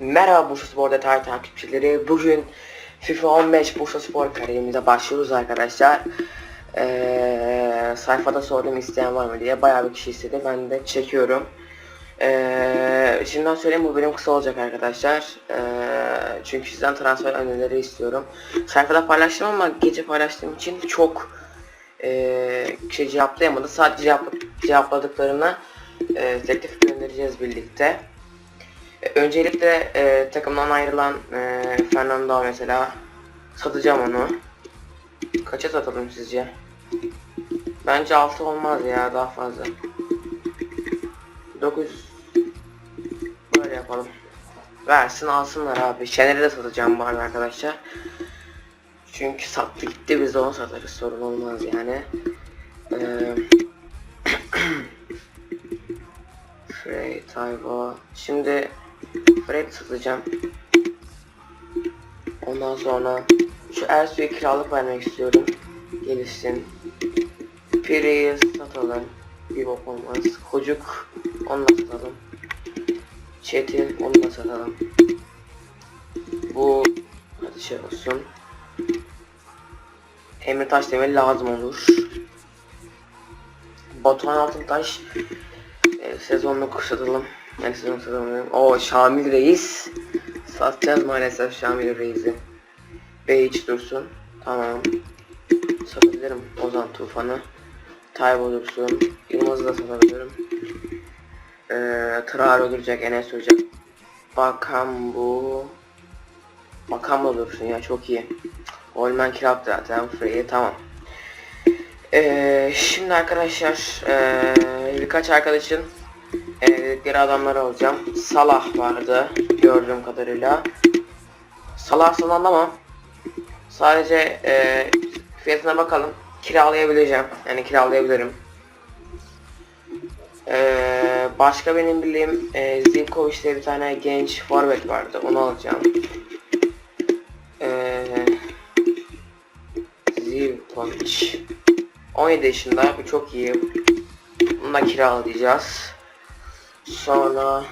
Merhaba Bursa Spor detay takipçileri. Bugün FIFA 15 Bursa Spor kariyerimize başlıyoruz arkadaşlar. Ee, sayfada sordum isteyen var mı diye bayağı bir kişi istedi. Ben de çekiyorum. Ee, şimdiden söyleyeyim bu bölüm kısa olacak arkadaşlar. Ee, çünkü sizden transfer önerileri istiyorum. Sayfada paylaştım ama gece paylaştığım için çok e, şey cevaplayamadı. Sadece cevap, cevapladıklarına e, teklif göndereceğiz birlikte. Öncelikle e, takımdan ayrılan e, Fernando mesela satacağım onu. Kaça satalım sizce? Bence 6 olmaz ya daha fazla. 900 böyle yapalım. Versin alsınlar abi. Şener'i de satacağım bari arkadaşlar. Çünkü sattı gitti biz onu satarız sorun olmaz yani. Eee Frey, Tayvo. Şimdi Fred satacağım. Ondan sonra şu Ersu'ya kiralık vermek istiyorum. Gelişsin. Piri'yi satalım. Bir bok olmaz. Kocuk onu satalım. Çetin onu satalım. Bu hadi şey olsun. Emre Taşdemir lazım olur. Batuhan Altıntaş e, sezonluk satalım. Sezon satalım. O Şamil Reis. Satacağız maalesef Şamil Reis'i. B3 dursun. Tamam. Satabilirim Ozan Tufan'ı. Taybo dursun. Yılmaz'ı da satabilirim. Ee, Traore öldürecek, Enes ölecek. Bakan bu. Bakan da dursun ya çok iyi. Olman kirap zaten free tamam. Ee, şimdi arkadaşlar ee, birkaç arkadaşın dedikleri adamları alacağım. Salah vardı gördüğüm kadarıyla. Salah son anlamam. Sadece ee, fiyatına bakalım. Kiralayabileceğim. Yani kiralayabilirim. Ee, başka benim bildiğim ee, Zivkovic diye bir tane genç forvet vardı. Onu alacağım. Ee, Zivkovic. 17 yaşında. Bu çok iyi. Bunu da kiralayacağız. Sonra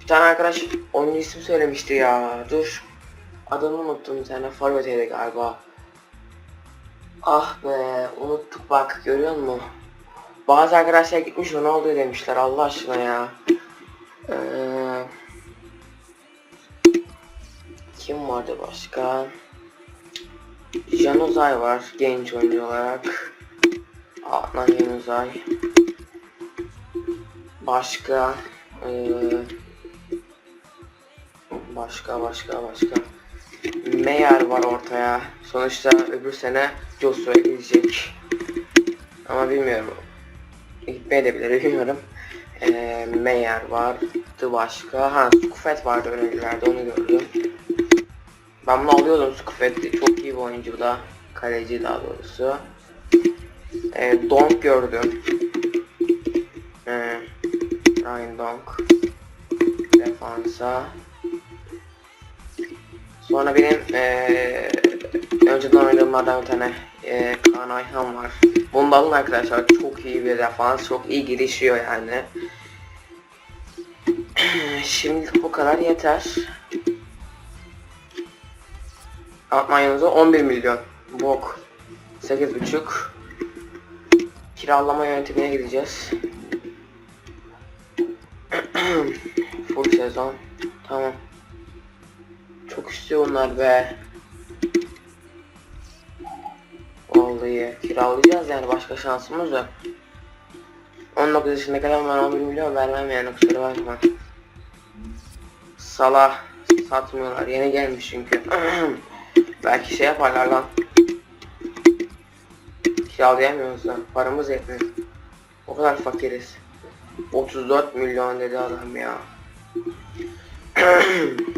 bir tane arkadaş oyuncu isim söylemişti ya. Dur. Adını unuttum bir tane forveteydi galiba. Ah be unuttuk bak görüyor musun? Bazı arkadaşlar gitmiş Ronaldo demişler Allah aşkına ya. Ee, kim vardı başka? Jan Uzay var genç oyuncu olarak. Adnan Jan Uzay. Başka ee, başka başka başka Meyer var ortaya. Sonuçta öbür sene Joshua'ya gidecek. Ama bilmiyorum. Gitmeye de bilir bilmiyorum. Ee, Meyer vardı başka. Ha Skufet vardı önerelerde onu gördüm. Ben bunu alıyordum Skufet. Çok iyi bir oyuncu da. Kaleci daha doğrusu. Ee, Donk gördüm. Ee, Donk. Defansa. Sonra benim ee, önceden oynadığımlardan bir tane ee, Kaan Ayhan var. Bunu alın arkadaşlar. Çok iyi bir defans. Çok iyi girişiyor yani. Şimdi bu kadar yeter. Atmanyanıza 11 milyon. Bok. 8,5 Kiralama yönetimine gideceğiz. Full sezon. Tamam. Çok istiyor onlar be. Vallahi kiralayacağız yani başka şansımız yok. 19 yaşındaki adam ben 11 milyon vermem yani kusura bakma. Salah satmıyorlar yeni gelmiş çünkü. Belki şey yaparlar lan. Kiralayamıyoruz lan paramız yetmiyor. O kadar fakiriz. 34 milyon dedi adam ya.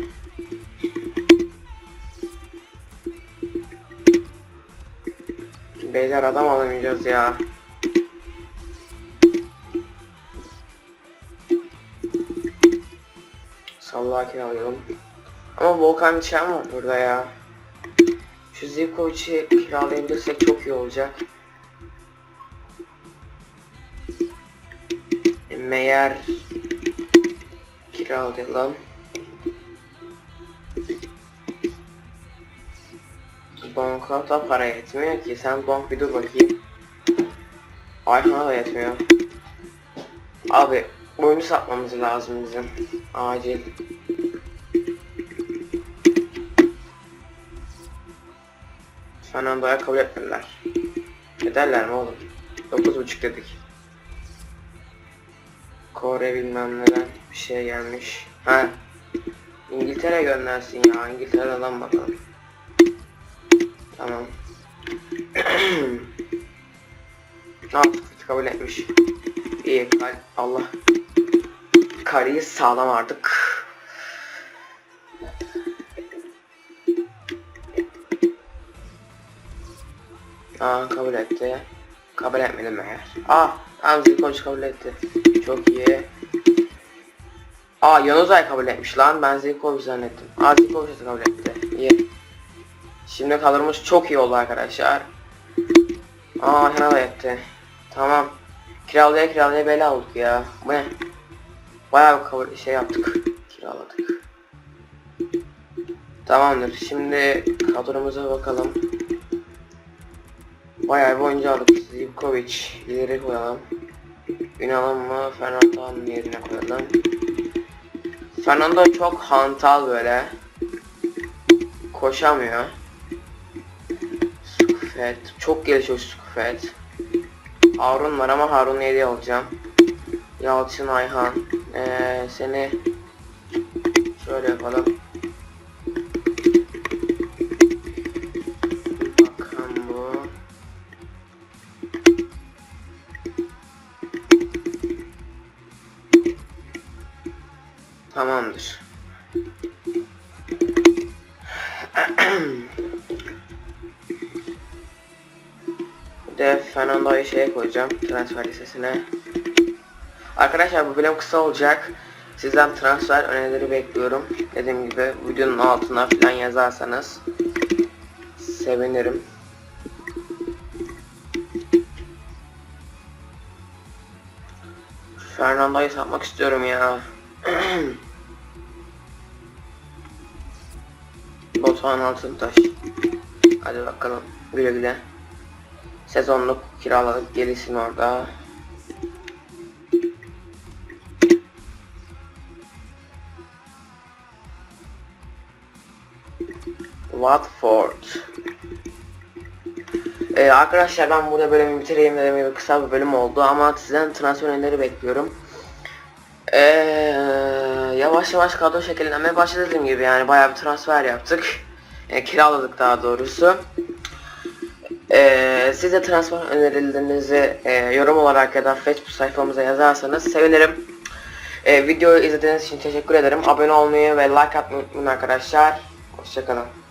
Beyler adam alamayacağız ya. Sallaha kiralayalım. Ama Volkan Çen var burada ya. Şu Zivkovic'i kiralayabilirsek çok iyi olacak. meğer kiralayalım. Banknota para yetmiyor ki. Sen bank bir dur bakayım. Ayhan'a da yetmiyor. Abi oyunu satmamız lazım bizim. Acil. Fernando'ya kabul etmediler. Ederler mi oğlum? 9.5 dedik. Kore bilmem neden bir şey gelmiş. Ha. İngiltere göndersin ya. İngiltere'den bakalım. Tamam. ne yaptık? Kabul etmiş. İyi. Allah. Kariyi sağlam artık. Aa kabul etti. Kabul etmedim eğer. Aa tamam Zilkoç kabul etti. Çok iyi. Aa Yanuzay kabul etmiş lan. Ben Zilkoç zannettim. Aa Zilkoç da kabul etti. İyi. Şimdi kadromuz çok iyi oldu arkadaşlar. Aa Hena da etti. Tamam. Kiralaya kiralaya bela olduk ya. Bu ne? Bayağı kabul şey yaptık. Kiraladık. Tamamdır. Şimdi kadromuza bakalım. Bayağı bir oyuncu aldık. Zivkovic ileri koyalım. Ünal'ın mı Fernando'nun yerine koyalım. Fernando çok hantal böyle. Koşamıyor. Skufet. Çok gelişiyor Skufet. Harun var ama Harun'u hediye alacağım. Yalçın Ayhan. Ee, seni şöyle yapalım. Bir de Fernando'yu şeye koyacağım transfer listesine. Arkadaşlar bu bölüm kısa olacak. Sizden transfer önerileri bekliyorum. Dediğim gibi videonun altına falan yazarsanız sevinirim. Fernando'yu satmak istiyorum ya. Batuhan Altıntaş. Hadi bakalım güle güle. Sezonluk kiraladık gerisin orada. Watford. Ee, arkadaşlar ben burada bölümü bitireyim dedim kısa bir bölüm oldu ama sizden transfer önerileri bekliyorum. Ee, yavaş yavaş kadro şekillenmeye başladı dediğim gibi yani bayağı bir transfer yaptık. Yani kiraladık daha doğrusu. Ee, siz de transfer önerilerinizi e, yorum olarak ya da Facebook sayfamıza yazarsanız sevinirim. Ee, videoyu izlediğiniz için teşekkür ederim. Abone olmayı ve like atmayı unutmayın arkadaşlar. Hoşçakalın.